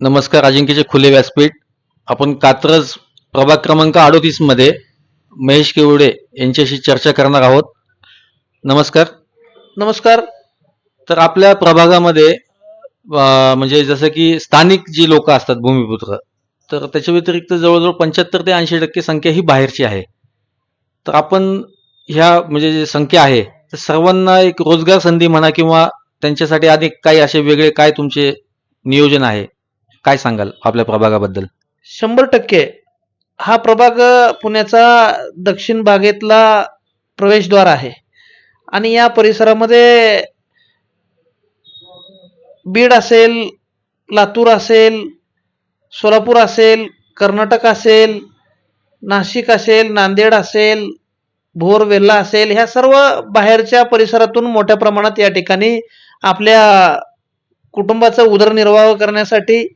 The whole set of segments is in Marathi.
नमस्कार अजिंक्यचे खुले व्यासपीठ. आपण कात्रज प्रभाग क्रमांक अडोतीसमध्ये महेश केवडे यांच्याशी चर्चा करणार आहोत. नमस्कार. नमस्कार. तर आपल्या प्रभागामध्ये अं, म्हणजे जसं की स्थानिक जी लोक असतात भूमिपुत्र तर त्याच्या व्यतिरिक्त जवळजवळ पंच्याहत्तर ते ऐंशी टक्के संख्या ही बाहेरची आहे. तर आपण ह्या म्हणजे जी संख्या आहे तर सर्वांना एक रोजगार संधी म्हणा किंवा त्यांच्यासाठी अनेक काही असे वेगळे काय तुमचे नियोजन आहे? काय सांगाल आपल्या प्रभागाबद्दल? शंभर टक्के. हा प्रभाग पुण्याचा दक्षिण भागेतला प्रवेशद्वार आहे. आणि या परिसरामध्ये बीड असेल लातूर असेल सोलापूर असेल कर्नाटक असेल नाशिक असेल नांदेड असेल भोर वेल्हा असेल ह्या सर्व बाहेरच्या परिसरातून मोठ्या प्रमाणात या ठिकाणी आपल्या कुटुंबाचा उदरनिर्वाह करण्यासाठी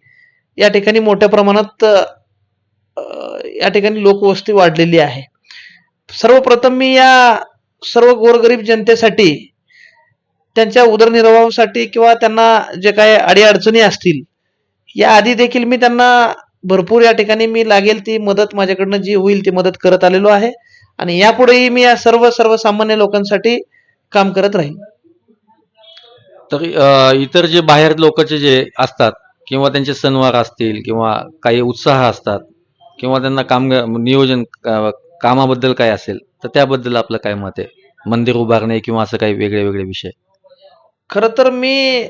या ठिकाणी मोठ्या प्रमाणात या ठिकाणी लोकवस्ती वाढलेली आहे. सर्वप्रथम मी या सर्व गोरगरीब जनतेसाठी त्यांच्या उदरनिर्वाहासाठी किंवा त्यांना जे काय अडीअडचणी असतील या आधी देखील मी त्यांना भरपूर या ठिकाणी मी लागेल ती मदत माझ्याकडनं जी होईल ती मदत करत आलेलो आहे. आणि यापुढेही मी या सर्व सर्वसामान्य लोकांसाठी काम करत राहीन. तर इतर जे बाहेर लोकांचे जे असतात किंवा त्यांचे सणवार असतील किंवा काही उत्साह असतात किंवा त्यांना काम नियोजन कामाबद्दल काय असेल तर त्याबद्दल आपलं काय मत आहे? मंदिर उभारणे किंवा असं काही वेगळे वेगळे विषय? खरं तर मी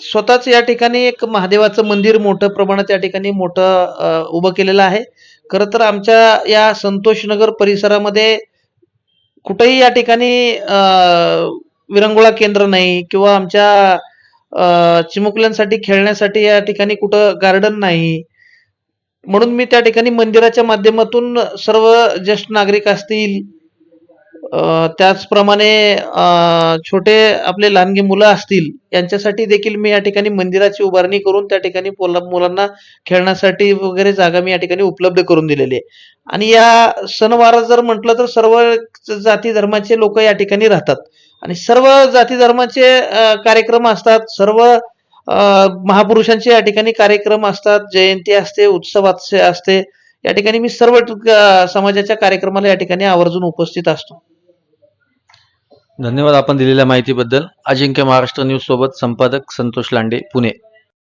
स्वतःच या ठिकाणी एक महादेवाचं मंदिर मोठं प्रमाणात या ठिकाणी मोठं उभं केलेलं आहे. खरं तर आमच्या या संतोषनगर परिसरामध्ये कुठेही या ठिकाणी विरंगुळा केंद्र नाही किंवा आमच्या चिमुकल्यांसाठी खेळण्यासाठी या ठिकाणी कुठं गार्डन नाही. म्हणून मी त्या ठिकाणी मंदिराच्या माध्यमातून सर्व ज्येष्ठ नागरिक असतील त्याचप्रमाणे छोटे आपले लहानगी मुलं असतील यांच्यासाठी देखील मी या ठिकाणी मंदिराची उभारणी करून त्या ठिकाणी पोला- मुलांना खेळण्यासाठी वगैरे जागा मी या ठिकाणी उपलब्ध करून दिलेली आहे. आणि या सणवार जर म्हटलं तर सर्व जाती धर्माचे लोक या ठिकाणी राहतात. आणि सर्व जाती धर्माचे कार्यक्रम असतात सर्व महापुरुषांचे या ठिकाणी कार्यक्रम असतात जयंती असते उत्सव असते- या ठिकाणी मी सर्व समाजाच्या कार्यक्रमाला या ठिकाणी आवर्जून उपस्थित असतो. धन्यवाद आपण दिलेल्या माहितीबद्दल. अजिंक्य महाराष्ट्र न्यूज सोबत संपादक संतोष लांडे पुणे.